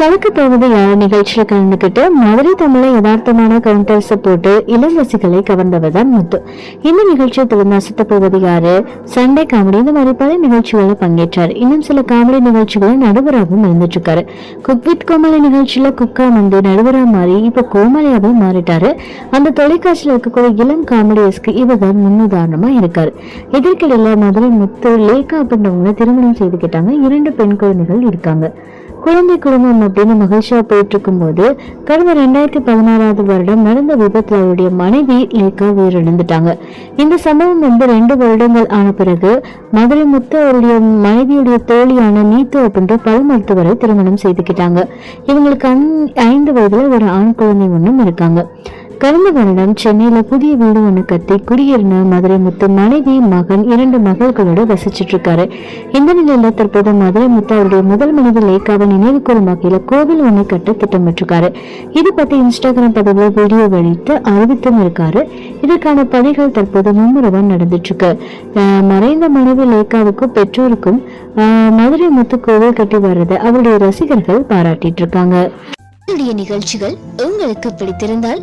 கலக்க போவது யார் நிகழ்ச்சியில் கலந்துக்கிட்டு மதுரை தமிழை யதார்த்தமான கவுண்டர்ஸை போட்டு இளம் ரசிகளை கவர்ந்தவர் தான் முத்து. இந்த நிகழ்ச்சியை தொடர்ந்து அசத்த போவது யாரு சண்டே காமெடி இந்த மாதிரி பல நிகழ்ச்சிகளில் பங்கேற்றார். இன்னும் சில காமெடி நிகழ்ச்சிகளை நடுவராகவும் இருந்துட்டு இருக்காரு குக் வித் கோமலி நிகழ்ச்சியில குக்கா வந்து நடுவராக மாறி இப்ப கோமலியாவே மாறிட்டாரு. அந்த தொலைக்காட்சியில் இருக்கக்கூடிய இளம் காமெடியஸ்க்கு இவர் தான் முன்னுதாரணமா இருக்காரு. இதற்கிடையில மதுரை முத்து லேகா அப்படின்றவங்களை திருமணம் செய்துக்கிட்டாங்க இரண்டு பெண் குழந்தைகள் இருக்காங்க. குழந்தை குடும்பம் அப்படின்னு மகிழ்ச்சியா போயிட்டு இருக்கும்போது கடந்த ரெண்டாயிரத்தி பதினாறாவது வருடம் நடந்த விபத்துல அவருடைய மனைவி லேக்கா உயிரிழந்துட்டாங்க. இந்த சம்பவம் வந்து ரெண்டு வருடங்கள் ஆன பிறகு மதுரை முத்து அவருடைய மனைவியுடைய தோழியான நீத்து அப்படின்ற பல் மருத்துவரை திருமணம் செய்துக்கிட்டாங்க. இவங்களுக்கு ஐந்து வயதுல ஒரு ஆண் குழந்தை ஒன்றும் இருக்காங்க. கடந்த வருடம் சென்னையில புதிய வீடு ஒண்ணு கட்டி குடியிருந்த மதுரை முத்து மனைவி மகன் இரண்டு மகள்களோடு வசிச்சிட்டு இருக்காரு இந்த நிலையில தற்போது மதுரை முத்து அவருடைய முதல் மனைவி லேக்காவை நினைவு கூறும் வகையில கோவில் ஒண்ணு கட்ட திட்டமிட்டிருக்காரு இது பத்தி இன்ஸ்டாகிராம் பதிவுல வீடியோ வெளியிட்டு அறிவித்தும் இருக்காரு. இதற்கான பணிகள் தற்போது மும்முரவா நடந்துட்டு இருக்கு மறைந்த மனைவி லேக்காவுக்கும் பெற்றோருக்கும் மதுரை முத்து கோவில் கட்டி வர்றதை அவருடைய ரசிகர்கள் பாராட்டிட்டு இருக்காங்க எங்களுடைய நிகழ்ச்சிகள் உங்களுக்கு பிடித்திருந்தால்